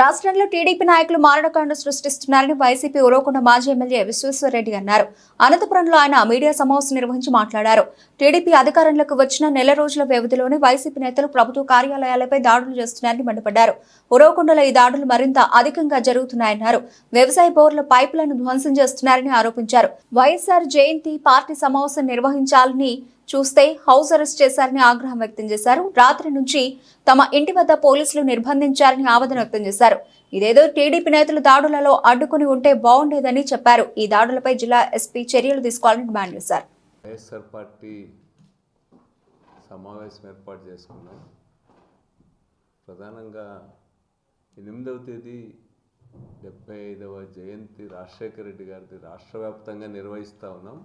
రాష్ట్రంలో టీడీపీ నాయకులు మారణకాండ సృష్టిస్తున్నారని వైసీపీ ఉరవకొండ మాజీ ఎమ్మెల్యే విశ్వేశ్వరరెడ్డి అన్నారు. అనంతపురంలో ఆయన మీడియా సమావేశం నిర్వహించి మాట్లాడారు. టీడీపీ అధికారంలోకి వచ్చిన నెల రోజుల వ్యవధిలోనే వైసీపీ నేతలు ప్రభుత్వ కార్యాలయాలపై దాడులు చేస్తున్నారని మండిపడ్డారు. ఉరవకొండలో ఈ దాడులు మరింత అధికంగా జరుగుతున్నాయన్నారు. వ్యవసాయ బోర్ల పైపులను ధ్వంసం చేస్తున్నారని ఆరోపించారు. వైఎస్ఆర్ జయంతి పార్టీ సమావేశం నిర్వహించాలని చూస్తే హౌస్ అరెస్ట్ చేశారని ఆగ్రహం వ్యక్తం చేశారు. రాత్రి నుంచి తమ ఇంటి వద్ద పోలీసులు నిర్బంధించారని ఆవేదన వ్యక్తం చేశారు. ఇదేదో టీడీపీ నేతలు దాడులలో అడ్డుకుని ఉంటే బాగుండేదని చెప్పారు. ఈ దాడులపై జిల్లా ఎస్పీ చర్యలు తీసుకోవాలని డిమాండ్ చేశారు. వైఎస్ఆర్ పార్టీ సమావేశం ఏర్పాటు చేసుకున్నాం. ప్రధానంగా ఎనిమిదవ తేదీ డెబ్బై ఐదవ జయంతి రాజశేఖర రెడ్డి గారిది రాష్ట్ర వ్యాప్తంగా నిర్వహిస్తూ ఉన్నాం.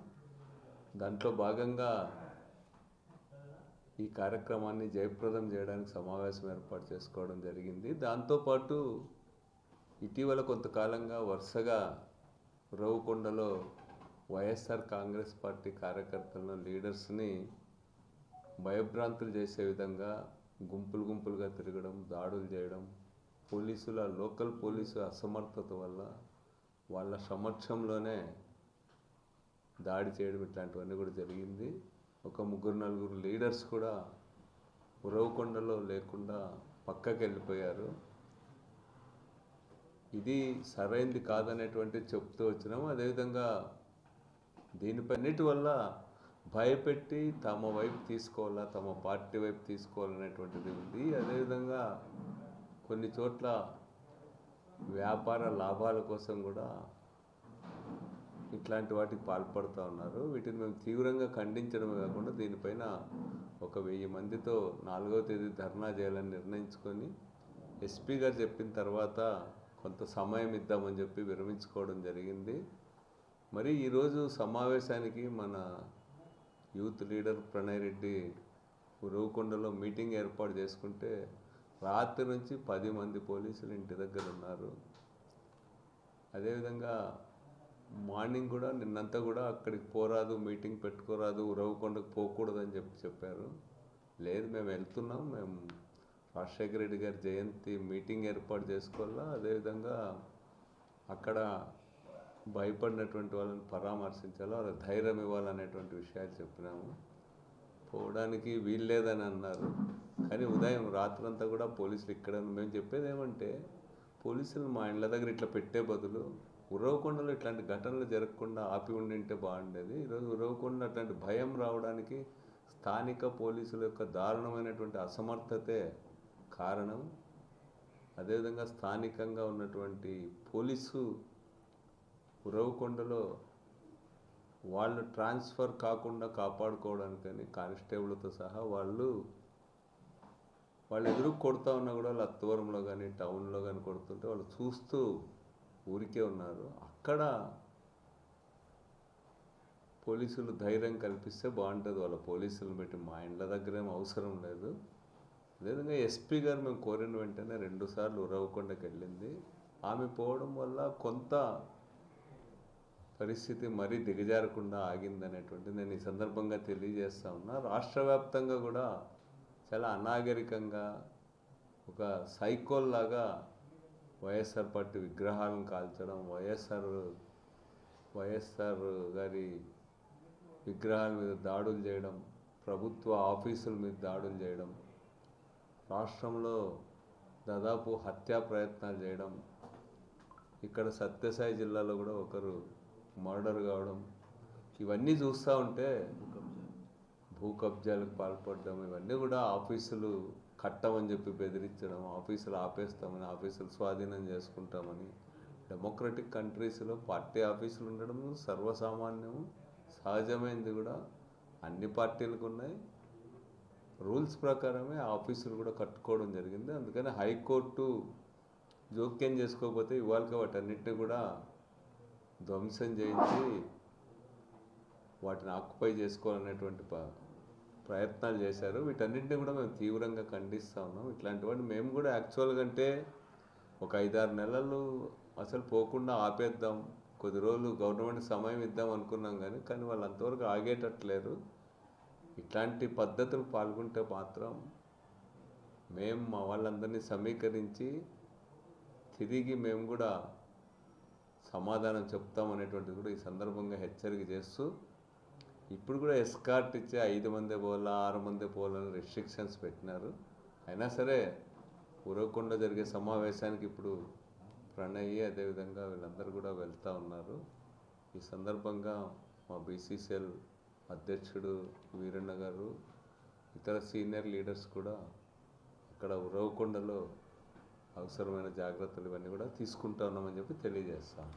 దాంట్లో భాగంగా ఈ కార్యక్రమాన్ని జయప్రదం చేయడానికి సమావేశం ఏర్పాటు చేసుకోవడం జరిగింది. దాంతోపాటు ఇటీవల కొంతకాలంగా వరుసగా రవ్వకొండలో వైఎస్ఆర్ కాంగ్రెస్ పార్టీ కార్యకర్తలను లీడర్స్ని భయభ్రాంతులు చేసే విధంగా గుంపులు గుంపులుగా తిరగడం దాడులు చేయడం పోలీసుల లోకల్ పోలీసు అసమర్థత వల్ల వాళ్ళ సమక్షంలోనే దాడి చేయడం ఇట్లాంటివన్నీ కూడా జరిగింది. ఒక ముగ్గురు నలుగురు లీడర్స్ కూడా ఉరవకొండలో లేకుండా పక్కకి వెళ్ళిపోయారు ఇది సరైంది కాదనేటువంటి చెప్తూ వచ్చినాము అదేవిధంగా దీనిపన్నిటి వల్ల భయపెట్టి తమ వైపు తీసుకోవాలా తమ పార్టీ వైపు తీసుకోవాలనేటువంటిది ఉంది. అదేవిధంగా కొన్ని చోట్ల వ్యాపార లాభాల కోసం కూడా ఇట్లాంటి వాటికి పాల్పడుతూ ఉన్నారు. వీటిని మేము తీవ్రంగా ఖండించడమే కాకుండా దీనిపైన ఒక వెయ్యి మందితో నాలుగవ తేదీ ధర్నా చేయాలని నిర్ణయించుకొని ఎస్పీ గారు చెప్పిన తర్వాత కొంత సమయం ఇద్దామని చెప్పి విరమించుకోవడం జరిగింది. మరి ఈరోజు సమావేశానికి మన యూత్ లీడర్ ప్రణయ్ రెడ్డి ఉరవకొండలో మీటింగ్ ఏర్పాటు చేసుకుంటే రాత్రి నుంచి పది మంది పోలీసులు ఇంటి దగ్గర ఉన్నారు. అదేవిధంగా మార్నింగ్ కూడా నిన్నంతా కూడా అక్కడికి పోరాదు మీటింగ్ పెట్టుకోరాదు ఉరవకొండకు పోకూడదు అని చెప్పి చెప్పారు. లేదు మేము వెళ్తున్నాం మేము రాజశేఖర రెడ్డి గారి జయంతి మీటింగ్ ఏర్పాటు చేసుకోవాలా? అదేవిధంగా అక్కడ భయపడినటువంటి వాళ్ళని పరామర్శించాలో? వాళ్ళకి ధైర్యం ఇవ్వాలనేటువంటి విషయాలు చెప్పినాము. పోవడానికి వీల్లేదని అన్నారు. కానీ ఉదయం రాత్రంతా కూడా పోలీసులు ఇక్కడ మేము చెప్పేది ఏమంటే పోలీసులు మా ఇండ్ల దగ్గర ఇట్లా పెట్టే బదులు ఉరవకొండలో ఇట్లాంటి ఘటనలు జరగకుండా ఆపి ఉండింటే బాగుండేది. ఈరోజు ఉరవకొండ అట్లాంటి భయం రావడానికి స్థానిక పోలీసుల యొక్క దారుణమైనటువంటి అసమర్థతే కారణం. అదేవిధంగా స్థానికంగా ఉన్నటువంటి పోలీసు ఉరవకొండలో వాళ్ళు ట్రాన్స్ఫర్ కాకుండా కాపాడుకోవడానికని కానిస్టేబుల్తో సహా వాళ్ళు వాళ్ళు ఎదురు కొడుతూ ఉన్నా కూడా వాళ్ళు అత్తవరంలో కానీ టౌన్లో కానీ కొడుతుంటే వాళ్ళు చూస్తూ ఊరికే ఉన్నారు. అక్కడ పోలీసులు ధైర్యం కల్పిస్తే బాగుంటుంది. వాళ్ళ పోలీసులు పెట్టి మా ఇండ్ల దగ్గర ఏం అవసరం లేదు. అదేవిధంగా ఎస్పీ గారు మేము కోరిన వెంటనే రెండుసార్లు ఉరవకొండకి వెళ్ళింది. ఆమె పోవడం వల్ల కొంత పరిస్థితి మరీ దిగజారకుండా ఆగిందనేటువంటి నేను ఈ సందర్భంగా తెలియజేస్తా ఉన్నా. రాష్ట్ర వ్యాప్తంగా కూడా చాలా అనాగరికంగా ఒక సైకోల్ లాగా వైఎస్ఆర్ పార్టీ విగ్రహాలను కాల్చడం వైఎస్ఆర్ వైఎస్ఆర్ గారి విగ్రహాల మీద దాడులు చేయడం ప్రభుత్వ ఆఫీసుల మీద దాడులు చేయడం రాష్ట్రంలో దాదాపు హత్యా ప్రయత్నాలు చేయడం ఇక్కడ సత్యసాయి జిల్లాలో కూడా ఒకరు మర్డర్ కావడం ఇవన్నీ చూస్తూ ఉంటే భూ కబ్జాలకు పాల్పడడం ఇవన్నీ కూడా ఆఫీసులు కట్టమని చెప్పి బెదిరించడం ఆఫీసులు ఆపేస్తామని ఆఫీసులు స్వాధీనం చేసుకుంటామని. డెమోక్రటిక్ కంట్రీస్లో పార్టీ ఆఫీసులు ఉండడం సర్వసామాన్యము సహజమైనది కూడా. అన్ని పార్టీలకు ఉన్నాయి. రూల్స్ ప్రకారమే ఆఫీసులు కూడా కట్టుకోవడం జరిగింది. అందుకని హైకోర్టు జోక్యం చేసుకోకపోతే ఇవాళకి వాటన్నిటిని కూడా ధ్వంసం చేయించి వాటిని ఆక్యుపై చేసుకోవాలనేటువంటి ప ప్రయత్నాలు చేశారు. వీటన్నింటినీ కూడా మేము తీవ్రంగా ఖండిస్తూ ఉన్నాం. ఇట్లాంటి మేము కూడా యాక్చువల్గా అంటే ఒక ఐదారు నెలలు అసలు పోకుండా ఆపేద్దాం. కొద్ది రోజులు గవర్నమెంట్ సమయం ఇద్దాం అనుకున్నాం కానీ కానీ వాళ్ళు అంతవరకు ఆగేటట్లేరు ఇట్లాంటి పద్ధతులు పాల్గొంటే మాత్రం మేము మా వాళ్ళందరినీ సమీకరించి తిరిగి మేము కూడా సమాధానం చెప్తాం అనేటువంటిది కూడా ఈ సందర్భంగా హెచ్చరిక చేస్తూ ఇప్పుడు కూడా ఎస్కార్ట్ ఇచ్చే ఐదు మంది పోలా ఆరు మంది పోలని రెస్ట్రిక్షన్స్ పెట్టినారు. అయినా సరే ఉరవకొండ జరిగే సమావేశానికి ఇప్పుడు ప్రణయ్ అదేవిధంగా వీళ్ళందరూ కూడా వెళ్తూ ఉన్నారు. ఈ సందర్భంగా మా బీసీసీఎల్ అధ్యక్షుడు వీరన్న గారు ఇతర సీనియర్ లీడర్స్ కూడా ఇక్కడ ఉరవకొండలో అవసరమైన జాగ్రత్తలు ఇవన్నీ కూడా తీసుకుంటా ఉన్నామని చెప్పి తెలియజేస్తాం.